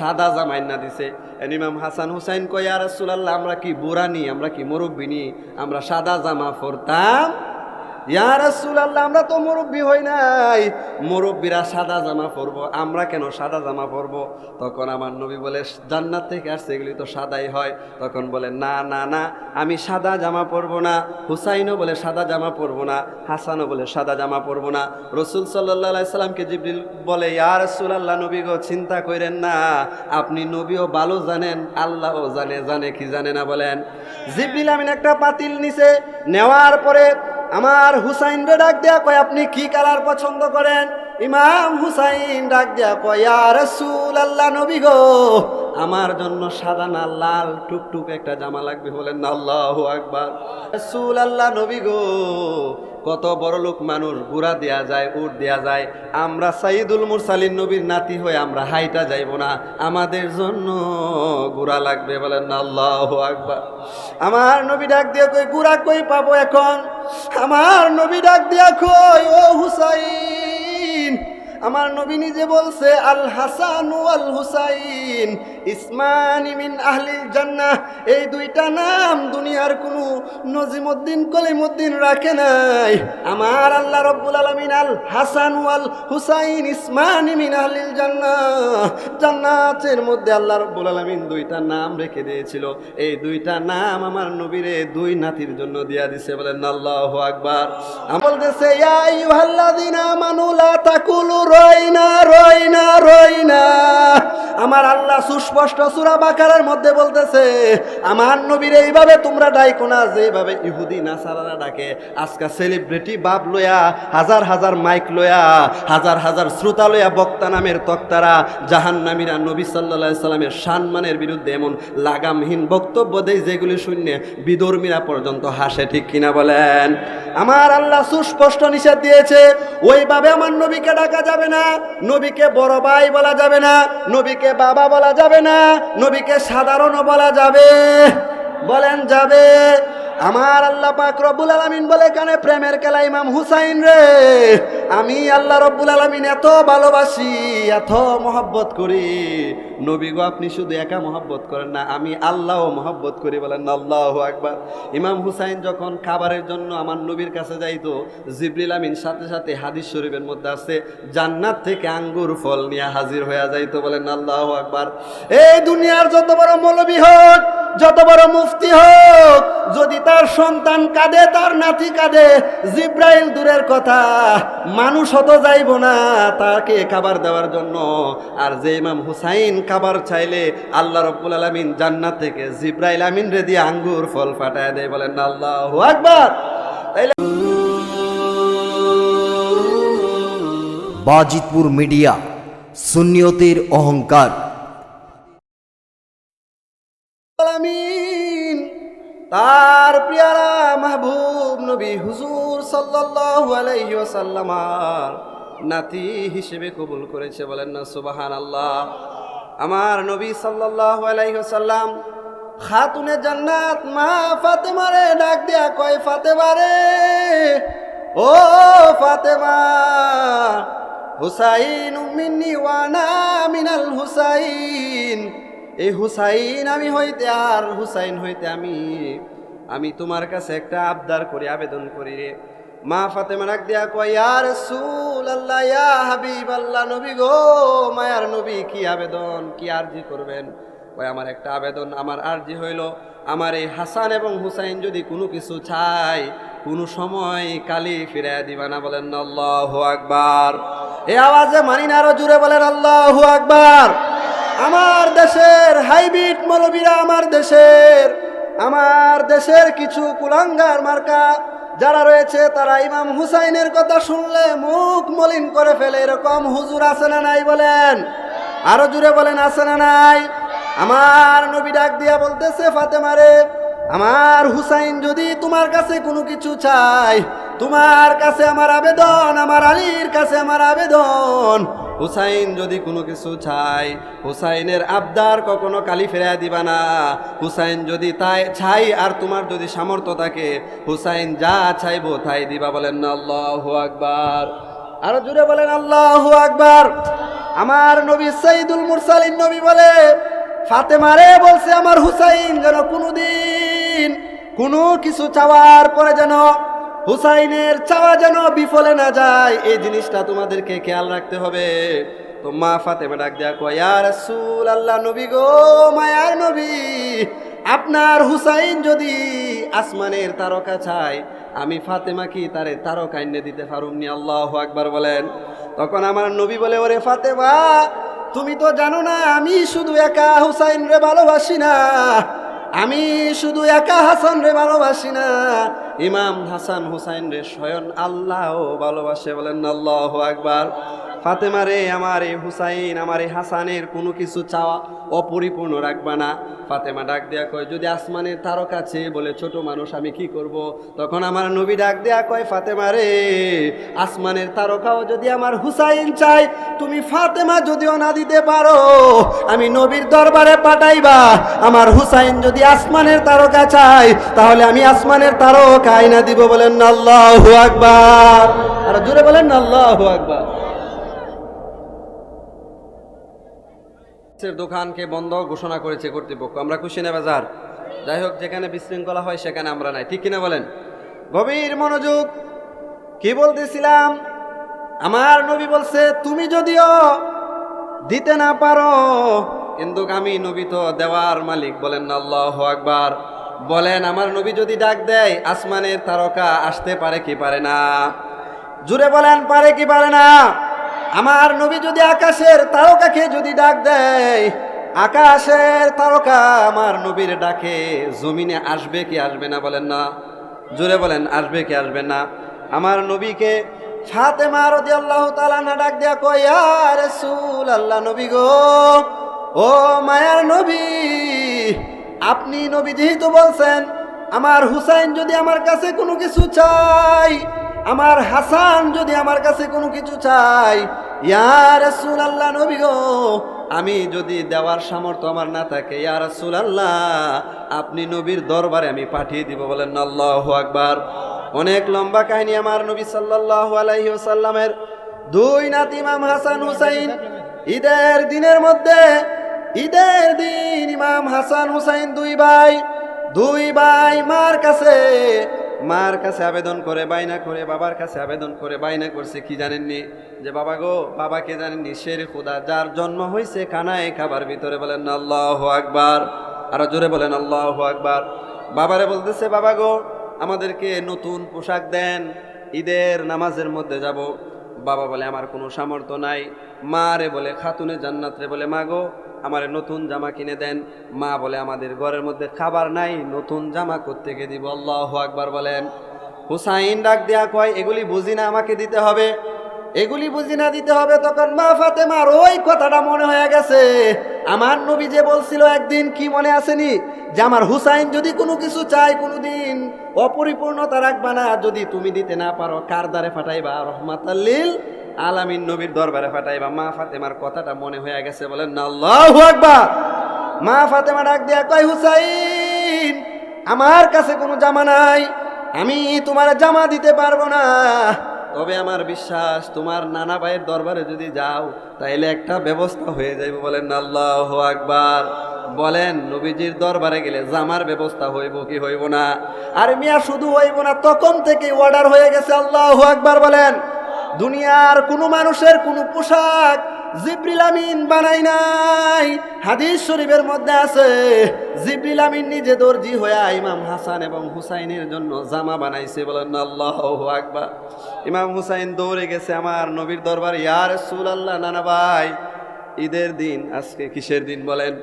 সাদা জামাই না দিছে। এনিমাম হাসান হুসাইন কয়ারসুল্লাহ আমরা কি বুড়ানি আমরা কি মুরব্বিনী আমরা সাদা জামা পরতাম আমরা তো মুরব্বী হই নাই। মুরব্বীরা সাদা জামা পরবো, আমরা কেন সাদা জামা পরবো? তখন আমার নবী বলে, জান্নাত থেকে আসছে, এগুলি তো সাদাই হয়। তখন বলে, না না না, আমি সাদা জামা পরবো না। হুসাইনও বলে, সাদা জামা পরবো না। হাসানও বলে, সাদা জামা পরবো না। রসুল সাল্লাহ সাল্লামকে জিবরিল বলে, ইয়া রাসূলুল্লাহ, নবী গো, চিন্তা করেন না। আপনি নবীও ভালো জানেন, আল্লাহও জানে জানে কি জানে না বলেন। জিবরিল আমিন একটা পাতিল নিছে, নেওয়ার পরে আমার হুসাইন রে ডাক দেয়া কয়, আপনি কি কালার পছন্দ করেন? ইমাম হুসাইন ডাক দেয়া কয় আর রসুল আল্লাহ নবী গো। আমার জন্য সাদা না লাল টুকটুক একটা জামা লাগবে বলেন না, আল্লাহু আকবার। রাসূল আল্লাহ নবী গো, কত বড় লোক মানুষ, গুড়া দেয়া যায়, উট দেয়া যায়। আমরা সাইদুল মুরসালিন নবীর নাতি হয়ে আমরা হাইটা যাইব না। আমাদের জন্য গুড়া লাগবে বলেন না, আল্লাহু আকবার। আমার নবী ডাক দিয়ে কই গুড়া কই পাবো এখন? আমার নবী ডাক দিয়া কই ও হুসাইন। আমার নবী নিজে বলছে, আল হাসান আল হুসাইন। ইসমানি মিন আহলিল জান্নাহ, এই দুইটা নাম দুনিয়ার কোনো নজিমুদ্দিন, কলিমুদ্দিন রাখে নাই। আমার আল্লাহ রব্বুল আলামিন আল হাসান আল হুসাইন ইসমানি মিন আহলিল জান্নাহ, জান্নাতের মধ্যে আল্লাহ রব্বুল আলামিন দুইটা নাম রেখে দিয়েছিল। এই দুইটা নাম আমার নবীরে দুই নাতির জন্য দিয়া দিছে বলেন আল্লাহু আকবার। আমি বলতেছে, ইয়া আইয়ুহাল্লাযিনা আমানু লা তাকুলু রয়না রয়না রয়না আমার আল্লাহ সুস্পষ্ট সূরা বাকারার মধ্যে বলতেছে, আমার নবীর এইভাবে তোমরা ডাইকো না, যেভাবে ইহুদি নাসারারা ডাকে। আজকা সেলিব্রিটি বাপ লয়া, হাজার হাজার মাইক লয়া, হাজার হাজার শ্রোতা লয়া বক্তা নামের তক্তারা, জাহান্নামীরা নবী সাল্লা সাল্লামের সম্মানের বিরুদ্ধে এমন লাগামহীন বক্তব্য দেয়, যেগুলি শূন্যে বিধর্মীরা পর্যন্ত হাসে, ঠিক কিনা বলেন? আমার আল্লাহ সুস্পষ্ট নিষেধ দিয়েছে, ওইভাবে আমার নবীকে ডাকা যাবে না, নবীকে বড় ভাই বলা যাবে না, নবীকে বাবা বলা যাবে না নবীকে সাধারণও বলা যাবে। বলেন, যাবে। আমার আল্লাহ পাক রব্বুল আলামিন বলে, কানে প্রেমের খেলা ইমাম হুসাইন রে। আমি আল্লাহ রব্বুল আলামিন এত ভালোবাসি, এত মহব্বত করি। নবী গো, আপনি শুধু একা মহব্বত করেন না, আমি আল্লাহও মহব্বত করি। বলেন, আল্লাহ আকবার। ইমাম হুসাইন যখন খাবারের জন্য আমার নবীর কাছে যাইতো, জিবরিল আমিন সাথে সাথে হাদিস শরীফের মধ্যে আছে, জান্নাত থেকে আঙ্গুর ফল নিয়ে হাজির হয়ে যাইতো। বলেন, আল্লাহ আকবার। এই দুনিয়ার যত বড় মৌলবী হোক যত বড় মুফতি হোক, যদি তার সন্তান কাঁদে, তার নাতি কাঁদে, জিব্রাইল দূরের কথা, মানুষ হতো যাইব না তাকে খাবার দেওয়ার জন্য। আর যে ইমাম হুসাইন খাবার চাইলে আল্লাহ রব্বুল আলমিন জান্নাত থেকে জিব্রাইল আমিন রে দিয়ে আঙ্গুর ফল ফাটায় দেয় বলেন আল্লাহ আকবার। তাইলে বাজিতপুর মিডিয়া, সুন্নিয়তের অহংকার। আলামিন। তার প্রিয়ারা মাহবুব নবী হুজুর সাল্লাল্লাহু আলাইহি ওয়াসাল্লামার নাতি হিসেবে কবুল করেছে, বলেন না সুবাহান আল্লাহ আমার নবী সাল্লাল্লাহু আলাইহি ওয়াসাল্লাম খাতুনে জান্নাত মা ফাতেমারে ডাক দিয়া কয়, ফাতেমারে, ও ফাতেমা, হুসাইন মিন্নি ওয়ানা মিনাল হুসাইন। এই হুসাইন, আমি হইতে আর হুসাইন হইতে আমি আমি তোমার কাছে একটা আবদার করি, আবেদন করি রে। মা ফাতেমা ডাক দিয়া কয়, ইয়া রাসূল আল্লাহ ইয়া হাবিব আল্লাহ নবী গো, মায়ার নবী, কি আবেদন, কি আরজি করবেন? কয়, আমার একটা আবেদন, আমার আরজি হইল, আমার এই হাসান এবং হুসাইন যদি কোনো কিছু চাই কোনো সময় কালি ফিরাইয়া দিবা না? বলেন, আল্লাহু আকবার। এই আওয়াজে মানি না আরও জুড়ে বলেন, আল্লাহ আকবার। আমার দেশের হাইব্রিড মৌলবীরা আমার দেশের আমার দেশের কিছু কুলাঙ্গার মার্কা যারা রয়েছে, তারা ইমাম হুসাইনের কথা শুনলে মুখ মলিন করে ফেলে। এরকম হুজুর আছে না নাই বলেন? আরও জুড়ে বলেন, আছে না নাই? আমার নবী ডাক দিয়া বলতেছে ফাতেমারে আমার হুসাইন যদি তোমার কাছে কোনো কিছু চাই তোমার কাছে আমার আবেদন, আমার আলীর কাছে আমার আবেদন হুসাইন যদি কোনো কিছু চাই হুসাইনের আবদার কখনো কালি ফেরা দিবা না। হুসাইন যদি তাই চাই আর তোমার যদি সামর্থ্য থাকে, হুসাইন যা চাইব তাই দিবা বলেন না, আল্লাহ আকবার। আরও জুড়ে বলেন, আল্লাহ আকবার। আমার নবী সাইদুল মুরসালিন নবী বলে ফাতেমারে বলছে আমার হুসাইন, যেন কোনোদিন কোনো কিছু চাওয়ার পরে যেন হুসাইনের চাওয়া যেন বিফলে না যায়, এই জিনিসটা তোমাদেরকে খেয়াল রাখতে হবে। তো মা ফাতেমা ডাক দেয়া কয়, ইয়া রাসূল আল্লাহ নবী গো, মায়ার নবী, আপনার হুসাইন যদি আসমানের তারকা চায়, আমি ফাতেমা কি তারে তারকা এনে দিতে পারুমনি? আল্লাহ আকবার বলেন। তখন আমার নবী বলে, ওরে ফাতেমা, তুমি তো জানো না, আমি শুধু একা হুসাইন রে ভালোবাসি না, আমি শুধু একা হাসান রে ভালোবাসি না ইমাম হাসান হুসাইন রে স্বয়ং আল্লাহ ভালোবাসে বলেন আল্লাহ আকবার। ফাতেমা রে, আমার এই হুসাইন, আমার এই হাসানের কোনো কিছু চাওয়া অপরিপূর্ণ রাখবা না। ফাতেমা ডাক দেয়া কয়, যদি আসমানের তারকা চেয়ে বলে ছোট মানুষ আমি কি করব? তখন আমার নবী ডাক দেয়া কয়, ফাতেমা রে, আসমানের তারকাও যদি আমার হুসাইন চাই তুমি ফাতেমা যদিও না দিতে পারো, আমি নবীর দরবারে পাঠাইবা। আমার হুসাইন যদি আসমানের তারকা চাই তাহলে আমি আসমানের তারকা আইনা দিব বলেন আল্লাহ আকবার। আর জুড়ে বলেন আল্লাহ আকবার। দোকানকে বন্ধ ঘোষণা করেছে কর্তৃপক্ষ। আমরা খুশি না বাজার? যাই হোক, যেখানে বিশৃঙ্খলা হয় সেখানে আমরা নাই। ঠিক কিনা বলেন? গভীর মনোযোগ, কি বলতেছিলাম? আমার নবী বলছে, তুমি যদিও দিতে না পারো, কিন্তু আমি নবী তো দেওয়ার মালিক। বলেন আল্লাহ আকবার। বলেন, আমার নবী যদি ডাক দেয়, আসমানের তারকা আসতে পারে কি পারে না? জুড়ে বলেন, পারে কি পারে না? আমার নবী যদি আকাশের তারকাকে যদি ডাক দেয়, আকাশের তারকা আমার নবীর ডাকে, জমিনে আসবে কি আসবে না বলেন না? জোরে বলেন, আসবে কি আসবে না? আমার নবীকে ফাতেমা রাদিয়াল্লাহু তাআলা না ডাক দেয়া কয়, ইয়া রাসূল আল্লাহ নবী গো, ও মায়ার নবী, আপনি নবী যেহেতু বলছেন, আমার হুসাইন যদি আমার কাছে কোনো কিছু চাই আমার হাসান যদি আমার কাছে কোনো কিছু চাই ইয়া রাসূল আল্লাহ নবী গো, আমি যদি দেওয়ার সামর্থ্য আমার না থাকে, ইয়া রাসূল আল্লাহ আপনি নবীর দরবারে আমি পাঠিয়ে দিব বলেন আল্লাহু আকবার। অনেক লম্বা কাহিনী আমার নবী সাল্লাল্লাহু আলাইহি ওয়াসাল্লামের। দুই নাতি ইমাম হাসান হুসাইন, ঈদের দিনের মধ্যে, ঈদের দিন ইমাম হাসান হুসাইন দুই ভাই দুই ভাই মার কাছে মার কাছে আবেদন করে বাইনা করে, বাবার কাছে আবেদন করে বাইনা করছে, কি জানেননি? যে বাবা গো বাবাকে জানেননি? শের খুদা, যার জন্ম হয়েছে কানায় খাবার ভিতরে বলেন আল্লাহ আকবার। আরও জোরে বলেন আল্লাহ আকবার। বাবারে বলতেছে, বাবা গো, আমাদেরকে নতুন পোশাক দেন, ঈদের নামাজের মধ্যে যাব। বাবা বলে, আমার কোনো সামর্থ্য নাই। মা রে বলে, খাতুনে জান্নাত রে। বলে, মা গো আমার নতুন জামা কিনে দেন। মা বলে, আমাদের ঘরের মধ্যে খাবার নাই, নতুন জামা কোত্থেকে দিব? আল্লাহ আকবার বলেন। হুসাইন ডাক দেয়া কয়, এগুলি বুঝি না, আমাকে দিতে হবে? এগুলি বুঝি না, দিতে হবে? তখন মা ফাতেমার ওই কথাটা মনে হয়ে গেছে। আমার নবী যে বলছিল, একদিন কি মনে আসেনি যে আমার হুসাইন যদি কোনো কিছু চাই কোনোদিন, অপরিপূর্ণতা রাখবা না, যদি তুমি দিতে না পারো, কার দ্বারে ফাটাইবা? রহমাতাল্লিল আলামিন নবীর দরবারে ফাটাইবা। মা ফাতেমার কথাটা মনে হয়ে গেছে বলেন, আল্লাহু মা ফাতেমা ডাক দিয়া কয়, হুসাইন, আমার কাছে কোনো জামা নাই, আমি তোমার জামা দিতে পারব না। তবে আমার বিশ্বাস, তোমার নানা ভাইয়ের দরবারে যদি যাও, তাইলে একটা ব্যবস্থা হয়ে যাইবে বলেন, আল্লাহ আকবার! বলেন, নবীজির দরবারে গেলে জামার ব্যবস্থা হইব কি হইব না? আর মিয়া, শুধু হইব না, তখন থেকে অর্ডার হয়ে গেছে, আল্লাহ আকবার! বলেন। দুনিয়ার কোনো মানুষের কোনো পোশাক জিব্রিল আমিন বানাই নাই। হাদিস শরীফের মধ্যে আছে, জিব্রিল আমিন নিজে দর্জি হয়ে ইমাম হাসান এবং হুসাইনের জন্য জামা বানাইছে। বলেন, আল্লাহ আকবার। ইমাম হুসাইন দৌড়ে গেছে আমার নবীর দরবার ইয়ার সুল আল্লাহ নানা ভাই, ঈদের দিন, আজকে কিসের দিন? বলেন,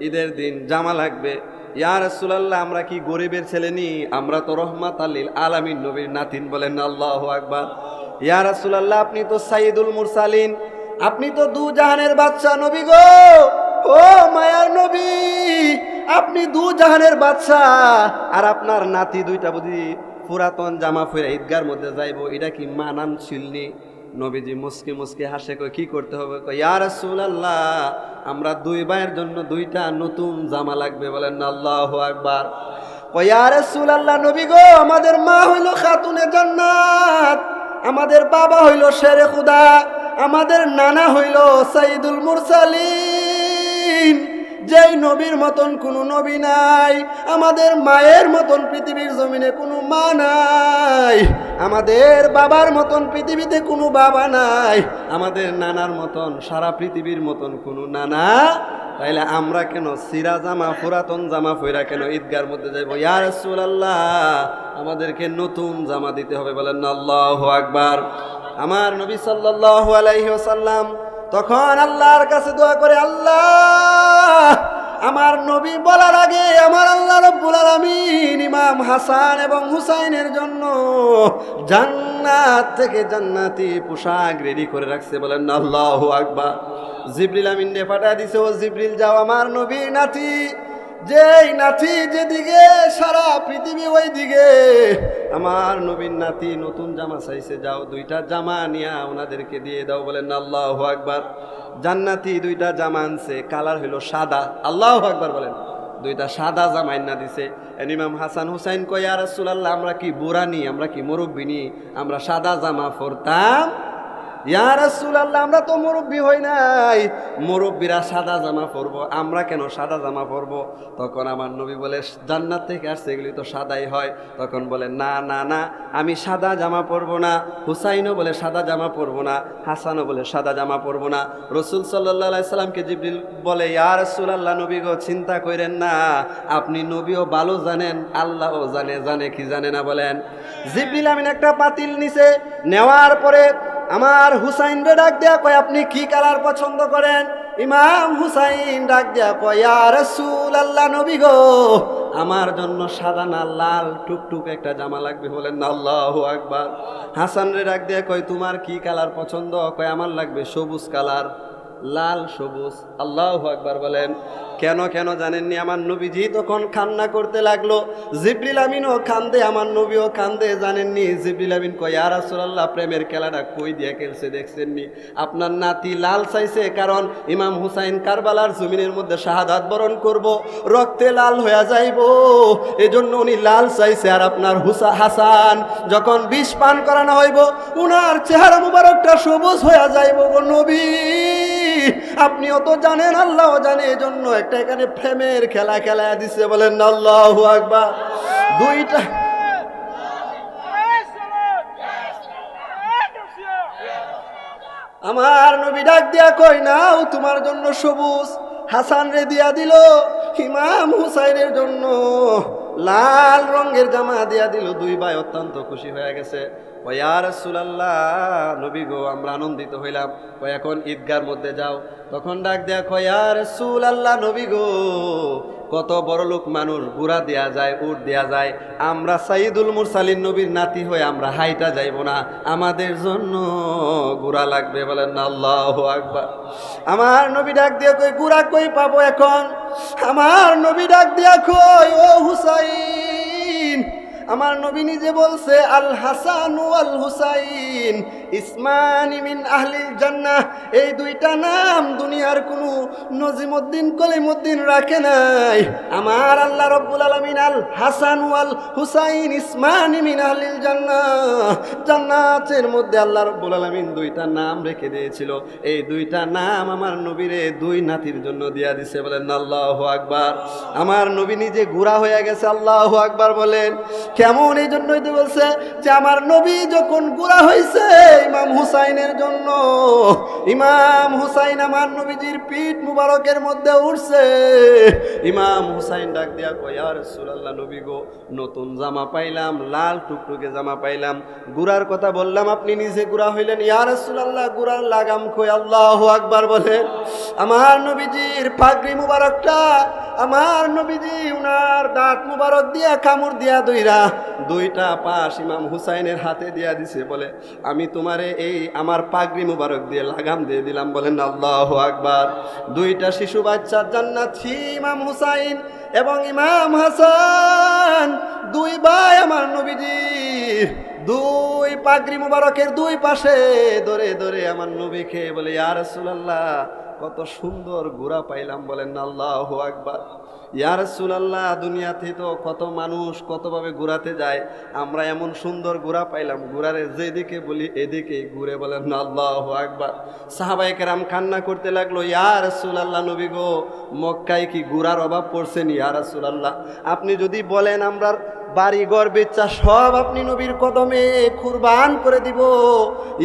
ঈদের দিন, জামা লাগবে। ইয়া রাসূলুল্লাহ, আমরা কি গরিবের ছেলে নি? আমরা তো রহমাত আল্লিল আলামিন নবীর নাতিন। বলেন, আল্লাহু আকবার। ইয়া রাসূলুল্লাহ, আপনি তো সাইদুল মুরসালিন। আপনি তো দু জাহানের বাচ্চা নবী গো। ও মায়ার নবী, আপনি দু জাহানের বাচ্চা আর আপনার নাতি দুইটা বুঝি পুরাতন জামা ফিরে ঈদগার মধ্যে যাইবো, এটা কি মানানশীল নি? নবীজি মুসকি মুসকি হাসে কই কি করতে হবে? কই ইয়া আমরা দুই ভাইয়ের জন্য দুইটা নতুন জামা লাগবে। বলেন, আল্লাহু আকবার। কই ইয়া রাসূলুল্লাহ, নবী গো, আমাদের মা হইল খাতুনে জান্নাত। আমাদের বাবা হইল শেরে খুদা আমাদের নানা হইল সাইদুল মুরসালিন। যেই নবীর মতন কোনো নবী নাই, আমাদের মায়ের মতন পৃথিবীর জমিনে কোনো মা নাই, আমাদের বাবার মতন পৃথিবীতে কোনো বাবা নাই, আমাদের নানার মতন, সারা পৃথিবীর মতন কোনো নানা তাইলে আমরা কেন সিরা জামা পুরাতন জামা ফইরা কেন ঈদগার মধ্যে যাইব? ইয়া রাসূলুল্লাহ, আমাদেরকে নতুন জামা দিতে হবে, বলেন আল্লাহু আকবার। আমার নবী সাল্লাল্লাহু আলাইহি ওয়াসাল্লাম তখন আল্লাহর কাছে দোয়া করে, আল্লাহ, আমার নবী বলার আগে আমার আল্লাহ রব্বুল আলামিন, ইমাম হাসান এবং হুসাইনের জন্য জান্নাত থেকে জান্নাতি পোশাক রেডি করে রাখছে। বলেন, আল্লাহ আকবা জিবরিল আমিন নে পাঠা দিছে, ও জিবরিল, যাও আমার নবী নাতি যেই নাতি যেদিকে, সারা পৃথিবী ওই দিকে আমার নবীন নাতি নতুন জামা চাইছে, যাও দুইটা জামা নিয়া ওনাদেরকে দিয়ে দাও, বলেন আল্লাহ আকবার। জান্নাতি দুইটা জামা আনছে, কালার হইল সাদা। আল্লাহ আকবার বলেন, দুইটা সাদা জামা না দিছে। ইমাম হাসান হুসাইন কয় আর রাসূলুল্লাহ, আমরা কি বুড়ানি আমরা কি মুরব্বী নি? আমরা সাদা জামা পরতাম আমরা তো মুরব্বী হই নাই। মুরব্বীরা সাদা জামা পরবো, আমরা কেন সাদা জামা পরবো? তখন আমার নবী বলে, জান্নাত থেকে আসছে, এগুলি তো সাদাই হয়। তখন বলে, না না না, আমি সাদা জামা পরবো না। হুসাইনও বলে, সাদা জামা পরবো না। হাসানও বলে, সাদা জামা পরবো না। রসুল সাল্লাহ সাল্লামকে জিবরিল বলে, ইয়া রাসূলুল্লাহ, নবী গো, চিন্তা করেন না। আপনি নবীও ভালো জানেন, আল্লাহও জানে জানে কি জানে না বলেন। জিবরিল আমিন একটা পাতিল নিছে, নেওয়ার পরে আমার হুসাইন রে ডাক দেয়া কয়, আপনি কি কালার পছন্দ করেন? ইমাম হুসাইন ডাক দেয়া কয় আর সুল আল্লাহ নবী গো, আমার জন্য সাদা না লাল টুকটুক একটা জামা লাগবে। বলেন না একবার আকবার। হাসান রে ডাক দেয়া কয়, তোমার কি কালার পছন্দ? কয়, আমার লাগবে সবুজ কালার। লাল, সবুজ, আল্লাহ একবার বলেন, কেন কেন জানেননি? আমার নবীজি তখন কান্না করতে লাগল। জিবরিল আমিনও কান্দে, আমার নবীও কান্দে, জানেননি? জিবরিল আমিন কয় আর রাসূলুল্লাহ, প্রেমের খেলাটা কই দিয়ে খেলছে দেখছেননি? আপনার নাতি লাল চাইছে, কারণ ইমাম হুসাইন কারবালার জমিনের মধ্যে শাহাদাত বরণ করব, রক্তে লাল হয়ে যাইব। এজন্য উনি লাল চাইছে, আর আপনার হুসা, হাসান যখন বিষ পান করানো হইব, উনার চেহারা মুবারকটা সবুজ হয়ে যাইব গো নবী। আপনিও তো জানেন আল্লাহ জানে, এজন্য একটা এখানে প্রেমের খেলা খেলা দিছে বলেন, আল্লাহ আকবার। দুইটা আমার নবী ডাক দিয়া কই নাও, তোমার জন্য সবুজ হাসান রে দিয়া দিল, ইমাম হুসাইনের জন্য লাল রঙের জামা দিয়া দিল। দুই ভাই অত্যন্ত খুশি হয়ে গেছে। নবী গো, আমরা আনন্দিত হইলাম। এখন ঈদগার মধ্যে যাও। তখন ডাক গো, কত বড় লোক মানুষ গুড়া দেয়া যায়, উট দেয়া যায়। আমরা সাইদুল মুরসালিন নবীর নাতি হয়ে আমরা হাইটা যাইব না। আমাদের জন্য গুড়া লাগবে বলেন না, আল্লাহ আকবার। আমার নবী ডাক দিয়ে কই গুড়া কই পাবো এখন? আমার নবী ডাক দিয়া কই ও হুসাইন। আমার নবী নিজে বলছে, আল হাসান আল হুসাইন, ইসমানি মিন আহলিল জান্নাহ। এই দুইটা নাম দুনিয়ার কোনো নজিমুদ্দিন, কলিমুদ্দিন রাখে নাই। আমার আল্লাহ রব্বুল আলামিন, আল হাসান ওয়াল হুসাইন, ইসমানি মিন আহলিল জান্নাহ। জান্নাতের মধ্যে আল্লাহ রব্বুল আলামিন দুইটা নাম রেখে দিয়েছিল। এই দুইটা নাম আমার নবীরে দুই নাতির জন্য দিয়া দিছে বলেন, আল্লাহু আকবার। আমার নবী নিজে ঘোরা হয়ে গেছে, আল্লাহ আকবার বলেন। কেমন এই জন্যই তো বলছে যে আমার নবী যখন গুড়া হয়েছে ইমাম হুসাইনের জন্য, ইমাম হুসাইন আমার নবীজির পিঠ মুবারকের মধ্যে উঠছে ইমাম হুসাইন ডাক দিয়া কয় আর সুলাল্লাহ নবী গো, নতুন জামা পাইলাম, লাল টুকটুকে জামা পাইলাম। গুড়ার কথা বললাম, আপনি নিজে গুড়া হইলেন। ইয়ার সুলাল্লাহ গুড়ার লাগাম কই, আল্লাহ আকবার বলেন। আমার নবীজির পাগড়ি মুবারকটা, আমার নবীজি উনার দাঁত মুবারক দিয়া, কামড় দিয়া দইরা দুইটা পাশ ইমাম হুসাইনের হাতে দিয়া দিছে, বলে, আমি তোমারে এই আমার পাগড়ি মুবারক দিয়ে লাগাম দিয়ে দিলাম। বলেন, আল্লাহ আকবার। দুইটা শিশু বাচ্চার জান্নাতি ইমাম হুসাইন এবং ইমাম হাসান। দুই ভাই আমার নবীজি, দুই পাগড়ি মুবারকের দুই পাশে ধরে ধরে আমার নবীকে বলে, ইয়া রাসূলুল্লাহ, কত সুন্দর গুড়া পাইলাম। বলেন, আল্লাহ আকবার। ইয়ার সুলাল্লাহ দুনিয়াতে তো কত মানুষ কতভাবে ঘুরাতে যায়, আমরা এমন সুন্দর গুড়া পাইলাম। গুড়ারে যেদিকে বলি এদিকে ঘুরে বলেন, আল্লাহ একবার সাহাবাই কেরাম কান্না করতে লাগল ইয়ার সুলাল্লাহ নবী গো, মক্কায় কি গুড়ার অভাব পড়ছেন ইয়ার সুলাল্লাহ আপনি যদি বলেন আমরা বাড়ি ঘর বেচা সব আপনি নবীর কদমে কুরবান করে দিব।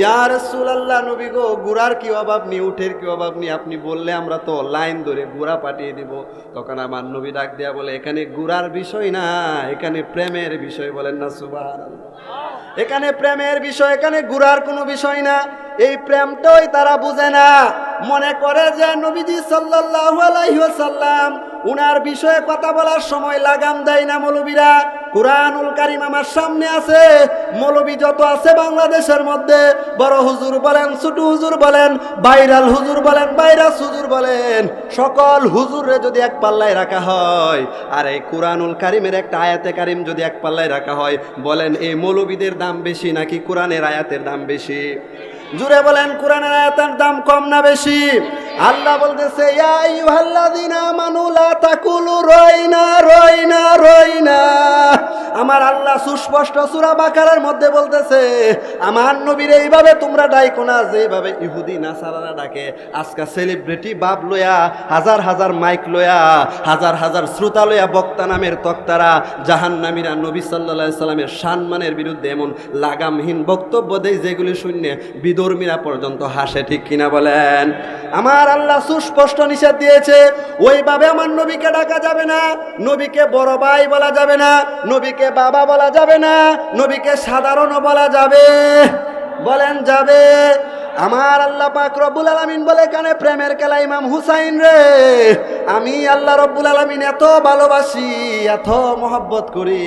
ইয়ার সুলাল্লাহ নবী গো, গুড়ার কি অভাব নি উঠের কি অভাব নি আপনি বললে আমরা তো লাইন ধরে গুড়া পাঠিয়ে দিব। তখন আমার নবী ডাক দেয়া বলে, এখানে গুড়ার বিষয় না, এখানে প্রেমের বিষয়। বলেন না সুবাহ এখানে প্রেমের বিষয়, এখানে গুড়ার কোনো বিষয় না। এই প্রেমটাই তারা বুঝে না। মনে করে যে নবীজি সাল্লাল্লাহু আলাইহি ওয়াসাল্লাম, উনার বিষয়ে কথা বলার সময় লাগাম দেয় না মৌলবীরা। কোরআনুল কারিম আমার সামনে আছে। মৌলবি যত আছে বাংলাদেশের মধ্যে, বড় হুজুর বলেন, ছোট হুজুর বলেন বাইরাল হুজুর বলেন বাইরাস হুজুর বলেন, সকল হুজুরে যদি এক পাল্লায় রাখা হয়, আর এই কোরআনুল কারিমের একটা আয়াতে কারিম যদি এক পাল্লায় রাখা হয়, বলেন, এই মৌলবীদের দাম বেশি নাকি কোরআনের আয়াতের দাম বেশি? জুড়ে বলেন, কোরআনের আয়াতের দাম কম না বেশি? আল্লাহ বলতেছে আমার আল্লাহ সুস্পষ্ট সূরা বাকারার মধ্যে বলতেছে, আমার নবীর এইভাবে তোমরা ডাইকো না, যেভাবে ইহুদি নাসারারা ডাকে। আজকা সেলিব্রিটি বাপ লয়া, হাজার হাজার মাইক লয়া, হাজার হাজার শ্রোতা লয়া বক্তা নামের তক্তারা, জাহান্নামীরা নবী সাল্লাল্লাহু সাল্লামের সম্মানের বিরুদ্ধে এমন লাগামহীন বক্তব্য দেয়, যেগুলি শূন্যে বিদর্মীরা পর্যন্ত হাসে, ঠিক কিনা বলেন? আমার আল্লাহ সুস্পষ্ট নিষেধ দিয়েছে, ওইভাবে আমার নবীকে ডাকা যাবে না, নবীকে বড় ভাই বলা যাবে না, নবীকে বাবা বলা যাবে না, নবীকে সাধারণও বলা যাবে। বলেন যাবে। আমার আল্লাহ পাক রব্বুল আলামিন বলে কানে প্রেমের খেলা ইমাম হুসাইন রে। আমি আল্লাহ রব্বুল আলামিন এত ভালোবাসি, এত মহব্বত করি।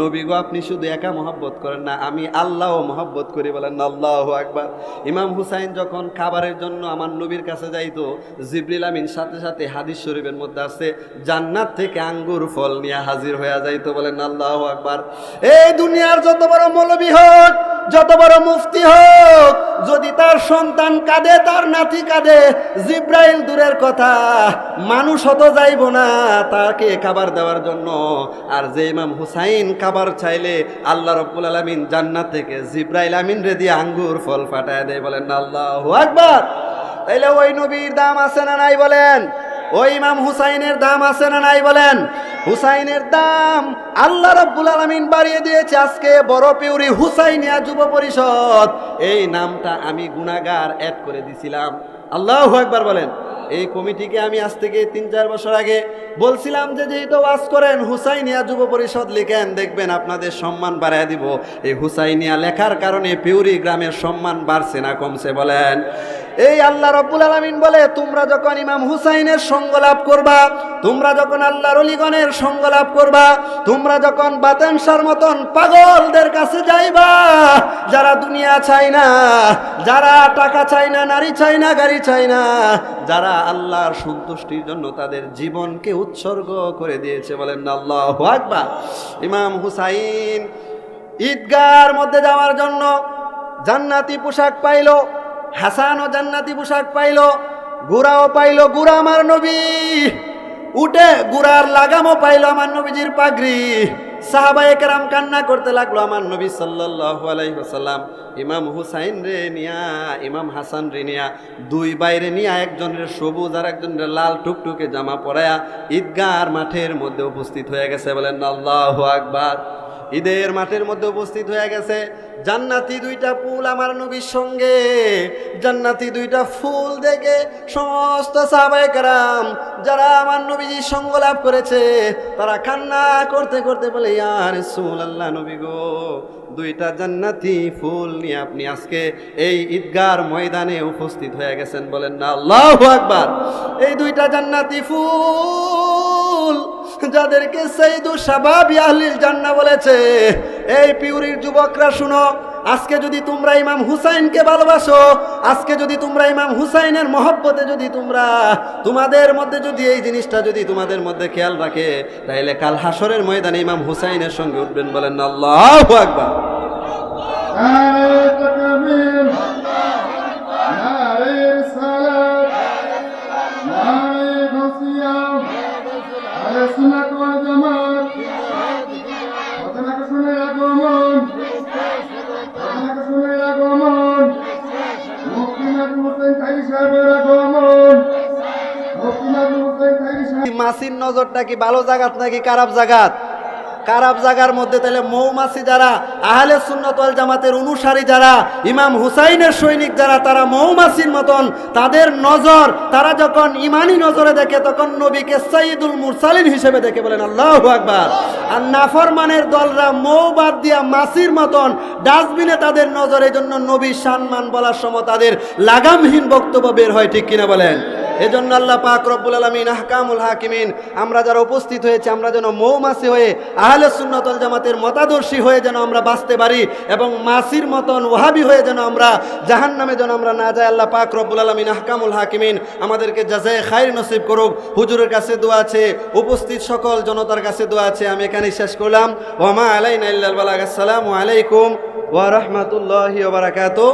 নবী গো, আপনি শুধু একা মহব্বত করেন না, আমি আল্লাহ মহব্বত করি বলেন আল্লাহ আকবার। ইমাম হুসাইন যখন খাবারের জন্য আমার নবীর কাছে যাইতো, জিবরিল আমিন সাথে সাথে হাদিস শরীফের মধ্যে আছে, জান্নাত থেকে আঙ্গুর ফল নিয়ে হাজির হয়ে যাইতো বলেন আল্লাহ আকবার। এই দুনিয়ার যত বড় মৌলবী হোক যত বড় মুফতি হোক, যদি তার সন্তান কাঁদে, তার নাতি কাঁদে, জিব্রাইল দূরের কথা, মানুষ হতো যাইব না তাকে খাবার দেওয়ার জন্য। আর যে ইমাম হুসাইন খাবার চাইলে আল্লাহ রব্বুল আলমিন জান্নাত থেকে জিব্রাইল আমিন রে দিয়ে আঙ্গুর ফল ফাটায় দেয় বলেন, আল্লাহ আকবার! তাইলে ওই নবীর দাম আছে না নাই বলেন? ওই ইমাম হুসাইনের দাম আছে না নাই বলেন? হুসাইনের দাম আল্লাহ রাব্বুল আলামিন বাড়িয়ে দিয়েছে আজকে বড় পিউরি হুসাইনিয়া যুব পরিষদ। এই নামটা আমি গুনাগার অ্যাড করে দিছিলাম। আল্লাহ একবার বলেন। এই কমিটিকে আমি আজ থেকে তিন চার বছর আগে বলছিলাম যে যেহেতু ওয়াজ করেন, হুসাইনিয়া যুব পরিষদ লিখেন, দেখবেন আপনাদের সম্মান বাড়ায় দিব। এই হুসাইনিয়া লেখার কারণে পিউরি গ্রামের সম্মান বাড়ছে না, কমছে বলেন। এই আল্লাহ রব্বুল আলমিন বলে, তোমরা যখন ইমাম হুসাইনের সঙ্গ লাভ করবা, তোমরা যখন আল্লাহর অলিগণের সঙ্গ লাভ করবা, তোমরা যখন বাতেনসার মতন পাগলদের কাছে যাইবা, যারা দুনিয়া চাই না, যারা টাকা চাই না, নারী চাই না, গাড়ি চাই না, যারা আল্লাহর সন্তুষ্টির জন্য তাদের জীবনকে উৎসর্গ করে দিয়েছে বলেন আল্লাহ আকবার। ইমাম হুসাইন ঈদগার মধ্যে যাওয়ার জন্য জান্নাতি পোশাক পাইলো হাসানও জান্নাতি পোশাক পাইল, গুড়াও পাইল, গুড়া আমার নবী। উঠে গুড়ার লাগামও পাইল আমার নবীজির পাগড়ি। সাহাবা কান্না করতে লাগল আমার নবী সাল্লাল্লাহু আলাইহি ওয়াসাল্লাম। ইমাম হুসাইন রে নিয়া, ইমাম হাসান রে নিয়া, দুই বাইরে নিয়া একজনের সবুজ আর একজনের লাল টুকটুকে জামা পরায়া ঈদগার মাঠের মধ্যে উপস্থিত হয়ে গেছে বলেন আল্লাহু আকবার। ঈদের মাঠের মধ্যে উপস্থিত হয়ে গেছে। জান্নাতি দুইটা ফুল আমার নবীর সঙ্গে। জান্নাতি দুইটা ফুল দেখে সমস্ত সাহাবাহাম যারা আমার নবীজির সঙ্গ লাভ করেছে, তারা কান্না করতে করতে বলে ইয়ার সুল আল্লাহ নবী গো, দুইটা জান্নাতি ফুল নিয়ে আপনি আজকে এই ঈদগার ময়দানে উপস্থিত হয়ে গেছেন। বলেন না আল্লাহ আকবার। এই দুইটা জান্নাতি ফুল যাদেরকে সেইদু সাবাব ইয়াহলিল জান্না বলেছে, এই পিউরির যুবকরা শুনো, আজকে যদি তোমরা ইমাম হুসাইনকে ভালোবাসো, আজকে যদি তোমরা ইমাম হুসাইনের মহব্বতে যদি তোমরা, তোমাদের মধ্যে যদি এই জিনিসটা যদি তোমাদের মধ্যে খেয়াল রাখে তাহলে কাল হাসরের ময়দানে ইমাম হুসাইনের সঙ্গে উঠবেন বলেন আল্লাহ আকবার। মাসির নজরটা কি ভালো জাগাত নাকি খারাপ জাগাত? খারাপ জাগার মধ্যে তাহলে মৌমাছি যারা, আহলে সুন্নত ওয়াল জামাতের অনুসারী যারা, ইমাম হুসাইনের সৈনিক যারা, তারা মৌমাছির মতন তাদের নজর, তারা যখন ইমানি নজরে দেখে, তখন নবীকে সাইদুল মুরসালিন হিসেবে দেখে বলেন, আল্লাহ আকবার। আর নাফরমানের দলরা মৌ বাদ দিয়া মাছির মতন ডাস্টবিনে তাদের নজর এই জন্য নবী সম্মান বলার সময় তাদের লাগামহীন বক্তব্য বের হয়, ঠিক কিনা বলেন? এজন্য আল্লাহ পাক রব্বুল আলমিন আহকামুল হাকিমিন, আমরা যারা উপস্থিত হয়েছে, আমরা যেন মৌমাছি হয়ে, আহলে সুন্নতল জামাতের মতাদর্শী হয়ে যেন আমরা বাঁচতে পারি এবং মাসির মতন ওহাবি হয়ে যেন আমরা জাহান নামে যেন আমরা না যাই। আল্লাহ পাক রব্বুল আলমিন আহকামুল হাকিমিন, আমাদেরকে যাজায় খায়ের নসিব করুক। হুজুরের কাছে দোয়া আছে, উপস্থিত সকল জনতার কাছে দোয়া আছে, আমি এখানে শেষ করলাম। ওমা আলাইনা আসসালামু আলাইকুম ওয়া বারাকাতুহু।